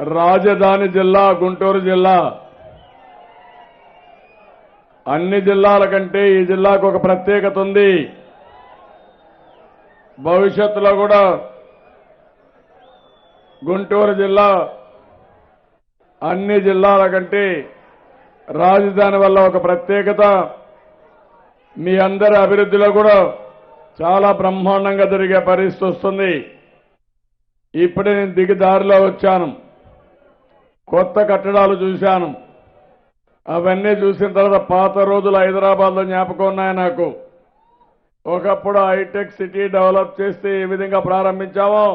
రాజధాని జిల్లా గుంటూరు జిల్లా. అన్ని జిల్లాల కంటే ఈ జిల్లాకు ఒక ప్రత్యేకత ఉంది. భవిష్యత్తులో కూడా గుంటూరు జిల్లా అన్ని జిల్లాల కంటే రాజధాని వల్ల ఒక ప్రత్యేకత మీ అందరి అభివృద్ధిలో కూడా చాలా బ్రహ్మాండంగా జరిగే పరిస్థితి వస్తుంది. ఇప్పుడే నేను దిగిదారిలో వచ్చాను. కొత్త కట్టడాలు చూశాను. అవన్నీ చూసిన తర్వాత పాత రోజులు హైదరాబాద్లో జ్ఞాపకం ఉన్నాయి నాకు. ఒకప్పుడు హైటెక్ సిటీ డెవలప్ చేస్తే ఏ విధంగా ప్రారంభించామో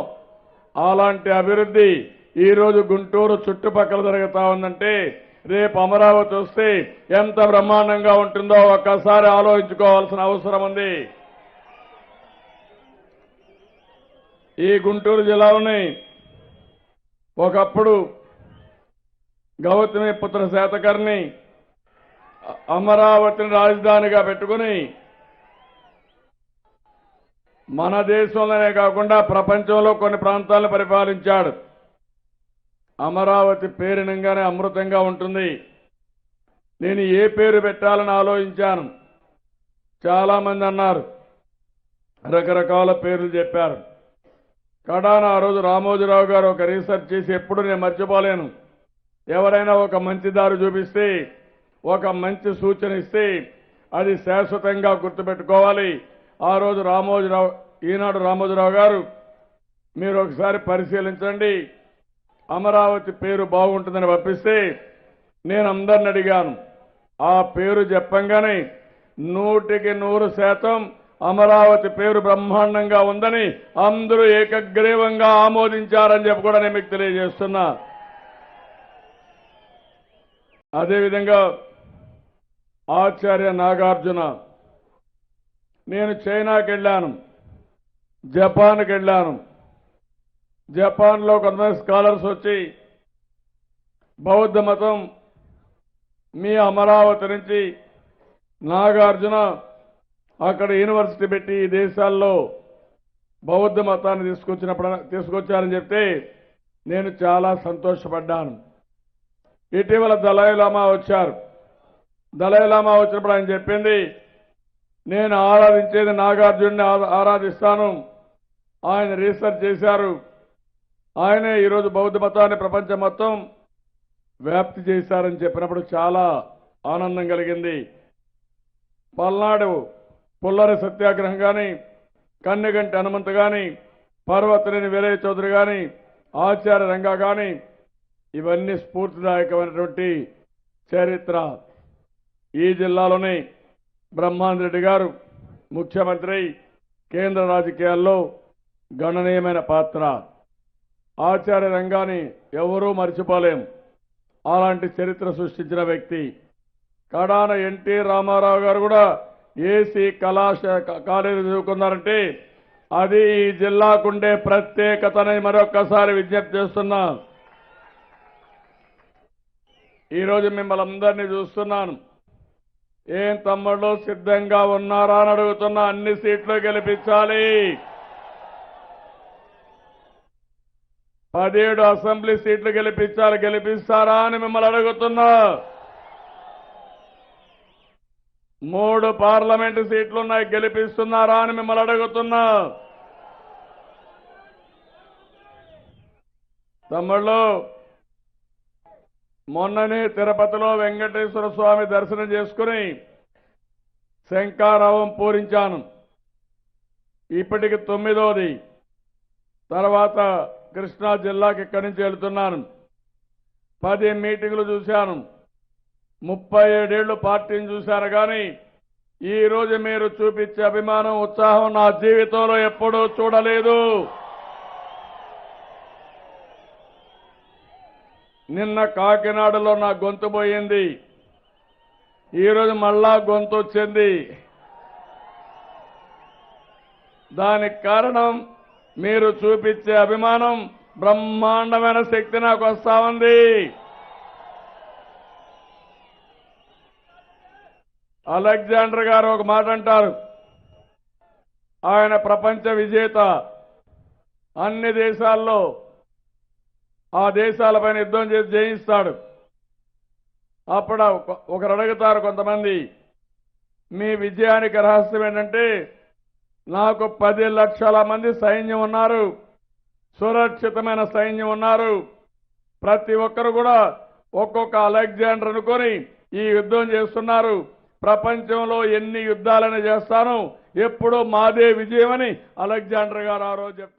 అలాంటి అభివృద్ధి ఈరోజు గుంటూరు చుట్టుపక్కల జరుగుతా ఉందంటే రేపు అమరావతి వస్తే ఎంత బ్రహ్మాండంగా ఉంటుందో ఒక్కసారి ఆలోచించుకోవాల్సిన అవసరం ఉంది. ఈ గుంటూరు జిల్లాలోని ఒకప్పుడు గౌతమి పుత్ర శాతకర్ణి అమరావతిని రాజధానిగా పెట్టుకుని మన దేశంలోనే కాకుండా ప్రపంచంలో కొన్ని ప్రాంతాలను పరిపాలించాడు. అమరావతి పేరినంగానే అమృతంగా ఉంటుంది. నేను ఏ పేరు పెట్టాలని ఆలోచించాను. చాలా మంది అన్నారు. రకరకాల పేర్లు చెప్పారు. కడాన ఆ రోజు రామోజీరావు గారు ఒక రీసెర్చ్ చేసి ఎప్పుడు నేను మర్చిపోలేను. ఎవరైనా ఒక మంచి దారి చూపిస్తే ఒక మంచి సూచన ఇస్తే అది శాశ్వతంగా గుర్తుపెట్టుకోవాలి. ఆ రోజు రామోజీరావు ఈనాడు రామోజీరావు గారు మీరు ఒకసారి పరిశీలించండి. అమరావతి పేరు బాగుంటుందని పంపిస్తే నేను అందరిని అడిగాను. ఆ పేరు చెప్పంగానే నూటికి నూరు శాతం అమరావతి పేరు బ్రహ్మాండంగా ఉందని అందరూ ఏకగ్రీవంగా ఆమోదించారని చెప్పి కూడా నేను మీకు తెలియజేస్తున్నా. అదేవిధంగా ఆచార్య నాగార్జున నేను చైనాకి వెళ్ళాను జపాన్కి వెళ్ళాను. జపాన్లో కొంతమంది స్కాలర్స్ వచ్చి బౌద్ధ మతం మీ అమరావతి నుంచి నాగార్జున అక్కడ యూనివర్సిటీ పెట్టి ఈ దేశాల్లో బౌద్ధ మతాన్ని తీసుకొచ్చినప్పుడు తీసుకొచ్చారని చెప్తే నేను చాలా సంతోషపడ్డాను. ఇటీవల దళైలామా వచ్చారు. దళైలామా వచ్చినప్పుడు ఆయన చెప్పింది నేను ఆరాధించేది నాగార్జున్ని ఆరాధిస్తాను. ఆయన రీసెర్చ్ చేశారు. ఆయనే ఈరోజు బౌద్ధ మతాన్ని ప్రపంచం మొత్తం వ్యాప్తి చేశారని చెప్పినప్పుడు చాలా ఆనందం కలిగింది. పల్నాడు పుల్లరి సత్యాగ్రహం కానీ కన్నెగంటి హనుమంత్ కానీ పర్వతనేని వీరయ్య చౌదరి కానీ ఆచార్య రంగా కానీ ఇవన్నీ స్ఫూర్తిదాయకమైనటువంటి చరిత్ర. ఈ జిల్లాలోనే బ్రహ్మాంద్ రెడ్డి గారు ముఖ్యమంత్రి కేంద్ర రాజకీయాల్లో గణనీయమైన పాత్ర. ఆచార్య రంగాన్ని ఎవరూ మర్చిపోలేం. అలాంటి చరిత్ర సృష్టించిన వ్యక్తి. కడాన ఎన్టీ రామారావు గారు కూడా ఏసీ కళాశ కాలేజీ చదువుకున్నారంటే అది ఈ జిల్లాకుండే ప్రత్యేకతని మరొక్కసారి విజ్ఞప్తి చేస్తున్నా. ఈరోజు మిమ్మల్ని అందరినీ చూస్తున్నాను. ఏం తమ్ముళ్ళు సిద్ధంగా ఉన్నారా అని అడుగుతున్నా అన్ని సీట్లు గెలిపించాలి. పదిహేడు అసెంబ్లీ సీట్లు గెలిపించాలి గెలిపిస్తారా అని మిమ్మల్ని అడుగుతున్నా. మూడు పార్లమెంటు సీట్లున్నాయి గెలిపిస్తున్నారా అని మిమ్మల్ని అడుగుతున్నా. తమ్ముళ్ళు మొన్ననే తిరుపతిలో వెంకటేశ్వర స్వామి దర్శనం చేసుకుని శంకారావం పూరించాను. ఇప్పటికి తొమ్మిదోది. తర్వాత కృష్ణా జిల్లాకి ఇక్కడి నుంచి వెళ్తున్నాను. పది మీటింగులు చూశాను. ముప్పై ఏడేళ్ళు పార్టీని చూశాను కానీ ఈ రోజు మీరు చూపించే అభిమానం ఉత్సాహం నా జీవితంలో ఎప్పుడూ చూడలేదు. నిన్న కాకినాడలో నా గొంతు పోయింది. ఈరోజు మళ్ళా గొంతు వచ్చింది. దానికి కారణం మీరు చూపించే అభిమానం బ్రహ్మాండమైన శక్తి నాకు వస్తా ఉంది. అలెగ్జాండర్ గారు ఒక మాట అంటారు. ఆయన ప్రపంచ విజేత. అన్ని దేశాల్లో ఆ దేశాలపైన యుద్ధం చేసి జయిస్తాడు. అప్పుడు ఒక- ఒకరు అడుగుతారు కొంతమంది మీ విజయానికి రహస్యం ఏంటంటే నాకు పది లక్షల మంది సైన్యం ఉన్నారు. సురక్షితమైన సైన్యం ఉన్నారు. ప్రతి ఒక్కరు కూడా ఒక్కొక్క అలెగ్జాండర్ అనుకొని ఈ యుద్ధం చేస్తున్నారు. ప్రపంచంలో ఎన్ని యుద్ధాలని చేస్తాను ఎప్పుడూ మాదే విజయమని అలెగ్జాండర్ గారు ఆ రోజు చెప్తారు.